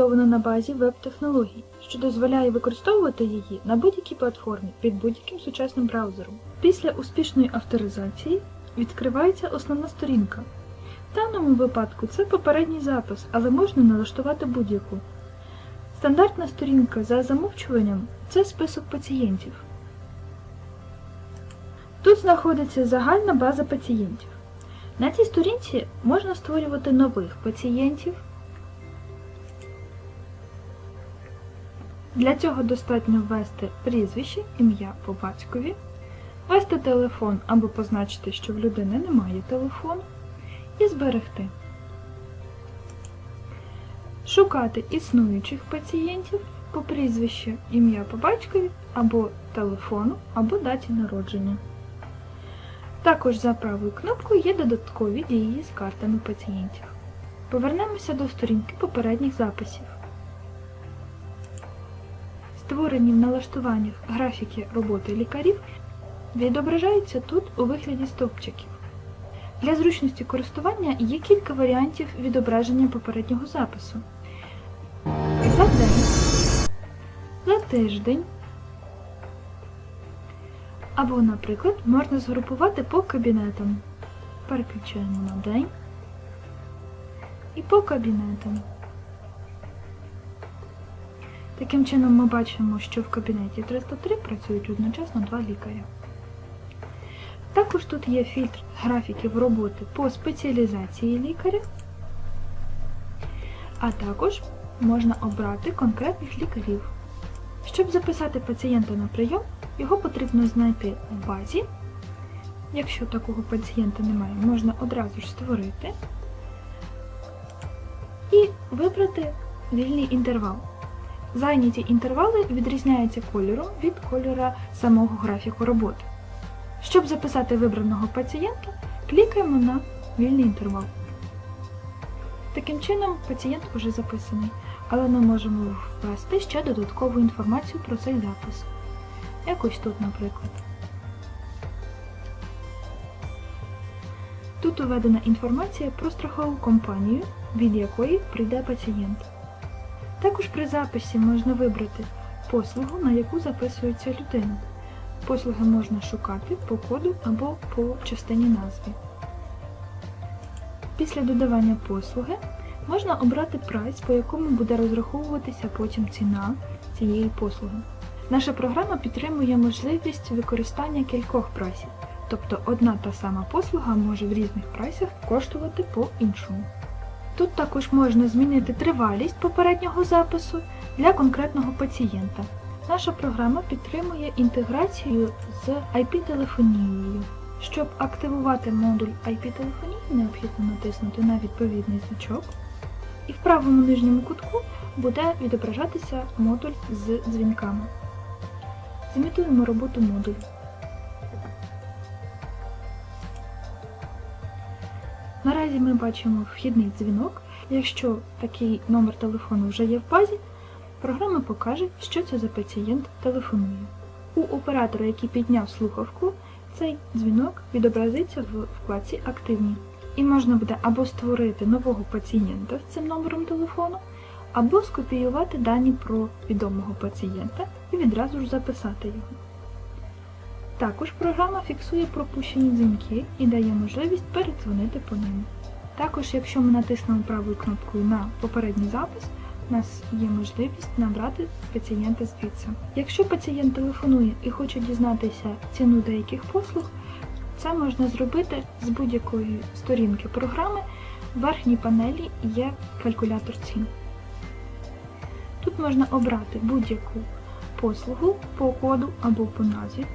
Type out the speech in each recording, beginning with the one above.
побудована на базі веб-технологій, що дозволяє використовувати її на будь-якій платформі під будь-яким сучасним браузером. Після успішної авторизації відкривається основна сторінка. В даному випадку це попередній запис, але можна налаштувати будь-яку. Стандартна сторінка за замовчуванням це список пацієнтів. Тут знаходиться загальна база пацієнтів. На цій сторінці можна створювати нових пацієнтів. Для цього достатньо ввести прізвище, ім'я по батькові, ввести телефон або позначити, що в людини немає телефону, і зберегти. Шукати існуючих пацієнтів по прізвищу, ім'я по батькові або телефону, або даті народження. Також за правою кнопкою є додаткові дії з картами пацієнтів. Повернемося до сторінки попередніх записів. Створені в налаштуваннях графіки роботи лікарів відображаються тут у вигляді стовпчиків. Для зручності користування є кілька варіантів відображення попереднього запису. За день, за тиждень, або, наприклад, можна згрупувати по кабінетам. Переключаємо на день і по кабінетам. Таким чином ми бачимо, що в кабінеті 303 працюють одночасно два лікаря. Також тут є фільтр графіків роботи по спеціалізації лікаря, а також можна обрати конкретних лікарів. Щоб записати пацієнта на прийом, його потрібно знайти в базі. Якщо такого пацієнта немає, можна одразу ж створити і вибрати вільний інтервал. Зайняті інтервали відрізняються кольором від кольора самого графіку роботи. Щоб записати вибраного пацієнта, клікаємо на вільний інтервал. Таким чином, пацієнт уже записаний, але ми можемо ввести ще додаткову інформацію про цей запис. Якось тут, наприклад. Тут уведена інформація про страхову компанію, від якої прийде пацієнт. Також при записі можна вибрати послугу, на яку записується людина. Послуги можна шукати по коду або по частині назви. Після додавання послуги можна обрати прайс, по якому буде розраховуватися потім ціна цієї послуги. Наша програма підтримує можливість використання кількох прайсів, тобто одна та сама послуга може в різних прайсах коштувати по-іншому. Тут також можна змінити тривалість попереднього запису для конкретного пацієнта. Наша програма підтримує інтеграцію з IP-телефонією. Щоб активувати модуль IP-телефонії, необхідно натиснути на відповідний значок, і в правому нижньому кутку буде відображатися модуль з дзвінками. Зімітуємо роботу модулю. Наразі ми бачимо вхідний дзвінок. Якщо такий номер телефону вже є в базі, програма покаже, що це за пацієнт телефонує. У оператора, який підняв слухавку, цей дзвінок відобразиться в вкладці Активні. І можна буде або створити нового пацієнта з цим номером телефону, або скопіювати дані про відомого пацієнта і відразу ж записати його. Також програма фіксує пропущені дзвінки і дає можливість передзвонити по ним. Також, якщо ми натиснемо правою кнопкою на попередній запис, у нас є можливість набрати пацієнта звідси. Якщо пацієнт телефонує і хоче дізнатися ціну деяких послуг, це можна зробити з будь-якої сторінки програми. В верхній панелі є калькулятор цін. Тут можна обрати будь-яку послугу по коду або по назві,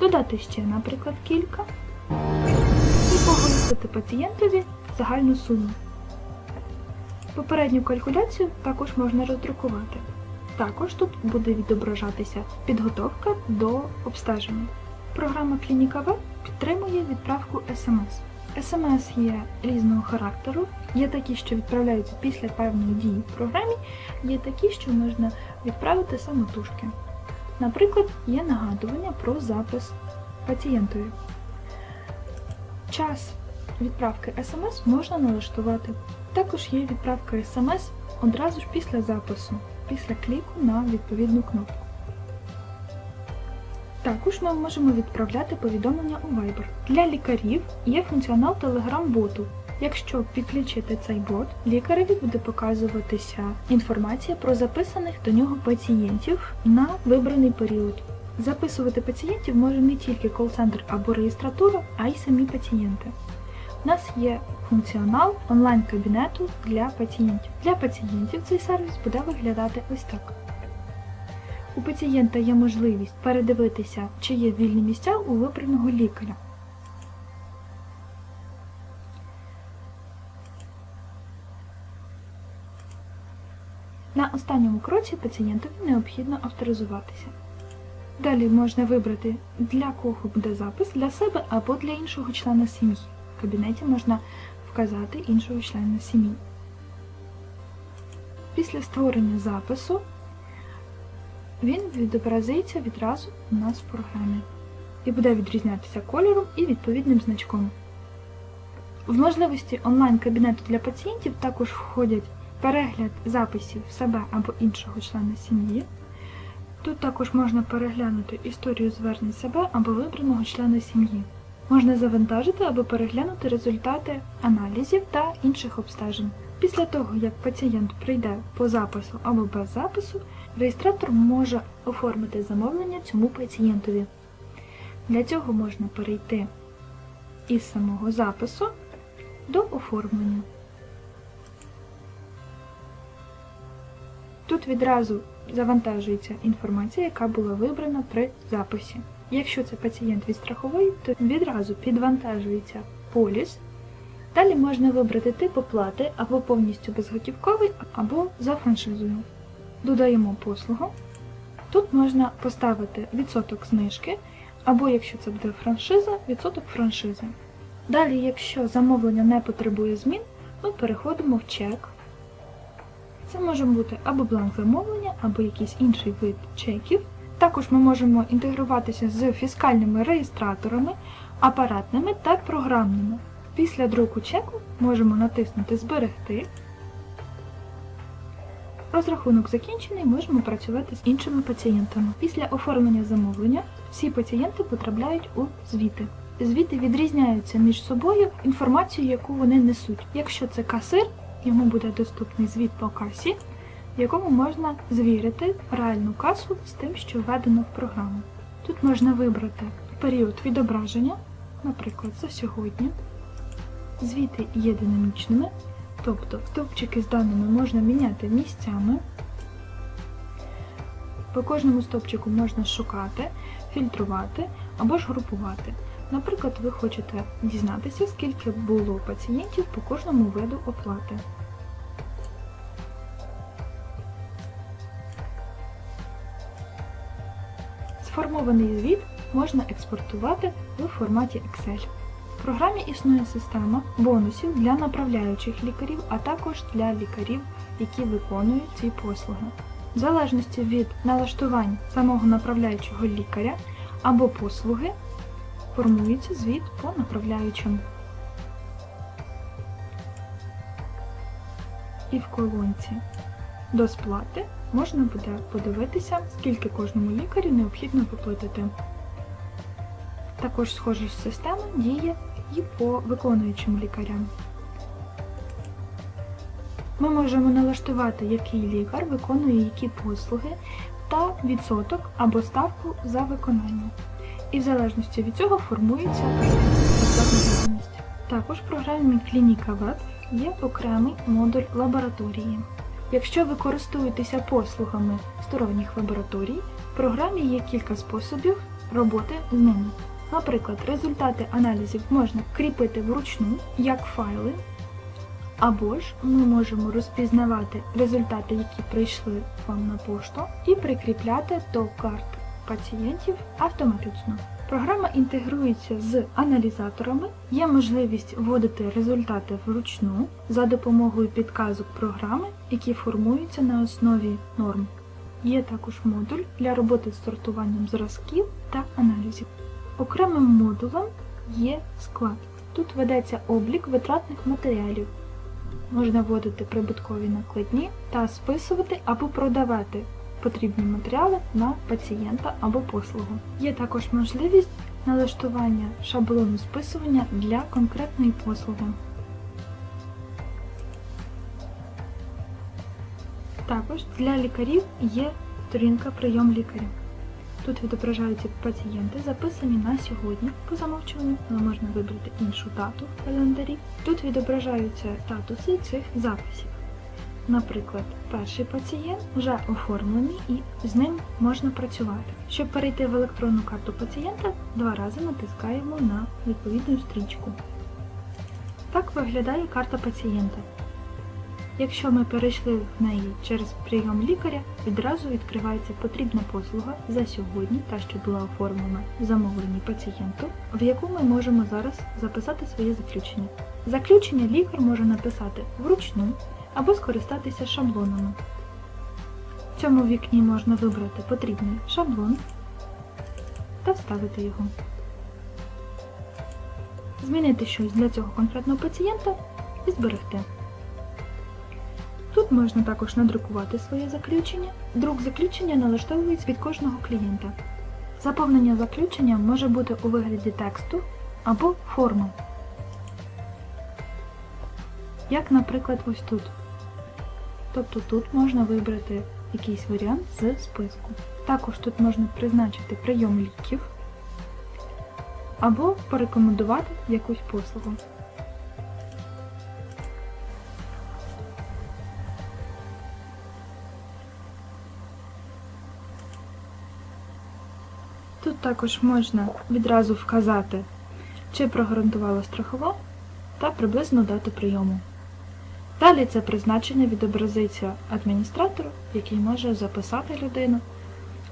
додати ще, наприклад, кілька оголосити пацієнтові загальну суму. Попередню калькуляцію також можна роздрукувати. Також тут буде відображатися підготовка до обстеження. Програма Клініка Веб підтримує відправку SMS. SMS є різного характеру, є такі, що відправляються після певної дії в програмі, є такі, що можна відправити самотужки. Наприклад, є нагадування про запис пацієнтові. Час відправки SMS можна налаштувати. Також є відправка SMS одразу ж після запису, після кліку на відповідну кнопку. Також ми можемо відправляти повідомлення у Viber. Для лікарів є функціонал Telegram-боту. Якщо підключити цей бот, лікареві буде показуватися інформація про записаних до нього пацієнтів на вибраний період. Записувати пацієнтів може не тільки кол-центр або реєстратура, а й самі пацієнти. У нас є функціонал онлайн-кабінету для пацієнтів. Для пацієнтів цей сервіс буде виглядати ось так. У пацієнта є можливість передивитися, чи є вільні місця у вибраного лікаря. На останньому кроці пацієнтові необхідно авторизуватися. Далі можна вибрати, для кого буде запис, для себе або для іншого члена сім'ї. Кабінеті можна вказати іншого члена сім'ї. Після створення запису він відобразиться відразу у нас в програмі і буде відрізнятися кольором і відповідним значком. В можливості онлайн-кабінету для пацієнтів також входять перегляд записів себе або іншого члена сім'ї. Тут також можна переглянути історію звернень себе або вибраного члена сім'ї. Можна завантажити або переглянути результати аналізів та інших обстежень. Після того, як пацієнт прийде по запису або без запису, реєстратор може оформити замовлення цьому пацієнтові. Для цього можна перейти із самого запису до оформлення. Тут відразу завантажується інформація, яка була вибрана при записі. Якщо це пацієнт від страхової, то відразу підвантажується поліс. Далі можна вибрати тип оплати або повністю безготівковий, або за франшизою. Додаємо послугу. Тут можна поставити відсоток знижки, або якщо це буде франшиза, відсоток франшизи. Далі, якщо замовлення не потребує змін, ми переходимо в чек. Це може бути або бланк замовлення, або якийсь інший вид чеків. Також ми можемо інтегруватися з фіскальними реєстраторами, апаратними та програмними. Після друку чеку можемо натиснути Зберегти. Розрахунок закінчений, можемо працювати з іншими пацієнтами. Після оформлення замовлення всі пацієнти потрапляють у звіти. Звіти відрізняються між собою інформацією, яку вони несуть. Якщо це касир, йому буде доступний звіт по касі, якому можна звірити реальну касу з тим, що введено в програму. Тут можна вибрати період відображення, наприклад, за сьогодні. Звіти є динамічними, тобто стовпчики з даними можна міняти місцями. По кожному стовпчику можна шукати, фільтрувати або ж групувати. Наприклад, ви хочете дізнатися, скільки було пацієнтів по кожному виду оплати. Сформований звіт можна експортувати у форматі Excel. В програмі існує система бонусів для направляючих лікарів, а також для лікарів, які виконують ці послуги. В залежності від налаштувань самого направляючого лікаря або послуги формується звіт по направляючому. І в колонці до сплати можна буде подивитися, скільки кожному лікарю необхідно виплатити. Також схожа система діє і по виконуючим лікарям. Ми можемо налаштувати, який лікар виконує які послуги та відсоток або ставку за виконання. І в залежності від цього формується відповідальність. Також в програмі Клініка Веб є окремий модуль лабораторії. Якщо ви користуєтеся послугами сторонніх лабораторій, в програмі є кілька способів роботи з ними. Наприклад, результати аналізів можна кріпити вручну, як файли, або ж ми можемо розпізнавати результати, які прийшли вам на пошту, і прикріпляти до карт пацієнтів автоматично. Програма інтегрується з аналізаторами, є можливість вводити результати вручну за допомогою підказок програми, які формуються на основі норм. Є також модуль для роботи з сортуванням зразків та аналізів. Окремим модулем є склад. Тут ведеться облік витратних матеріалів. можна вводити прибуткові накладні та списувати або продавати потрібні матеріали на пацієнта або послугу. Є також можливість налаштування шаблону списування для конкретної послуги. Також для лікарів є сторінка прийом лікаря. Тут відображаються пацієнти, записані на сьогодні по замовчуванню, але можна вибрати іншу дату в календарі. Тут відображаються статуси цих записів. Наприклад, перший пацієнт вже оформлений і з ним можна працювати. Щоб перейти в електронну карту пацієнта, два рази натискаємо на відповідну стрічку. Так виглядає карта пацієнта. Якщо ми перейшли в неї через прийом лікаря, відразу відкривається потрібна послуга за сьогодні, та що була оформлена в замовленні пацієнту, в яку ми можемо зараз записати своє заключення. Заключення лікар може написати вручну або скористатися шаблонами. В цьому вікні можна вибрати потрібний шаблон та вставити його. Змінити щось для цього конкретного пацієнта і зберегти. Тут можна також надрукувати своє заключення. Друк заключення налаштовується від кожного клієнта. Заповнення заключення може бути у вигляді тексту або форми. Як, наприклад, ось тут. Тобто тут можна вибрати якийсь варіант з списку. Також тут можна призначити прийом ліків або порекомендувати якусь послугу. Тут також можна відразу вказати, чи прогарантувала страхова та приблизну дату прийому. Далі це призначення відобразиться адміністратору, який може записати людину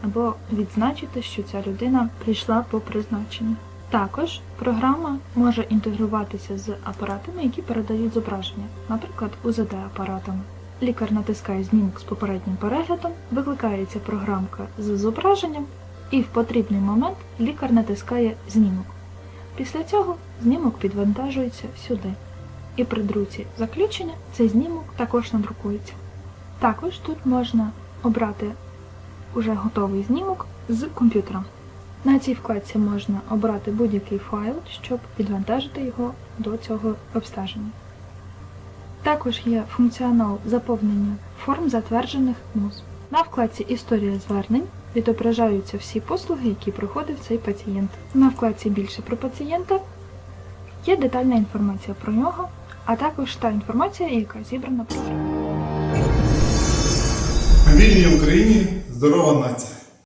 або відзначити, що ця людина прийшла по призначенню. Також програма може інтегруватися з апаратами, які передають зображення, наприклад, УЗД-апаратами. Лікар натискає знімок з попереднім переглядом, викликається програмка з зображенням, і в потрібний момент лікар натискає знімок. Після цього знімок підвантажується сюди. І при друці заключення цей знімок також надрукується. Також тут можна обрати уже готовий знімок з комп'ютера. На цій вкладці можна обрати будь-який файл, щоб підвантажити його до цього обстеження. Також є функціонал заповнення форм затверджених МУЗ. На вкладці Історія звернень відображаються всі послуги, які проходив цей пацієнт. На вкладці Більше про пацієнта є детальна інформація про нього, а також та інформація, яка зібрана про. Вільній Україні здорова нація.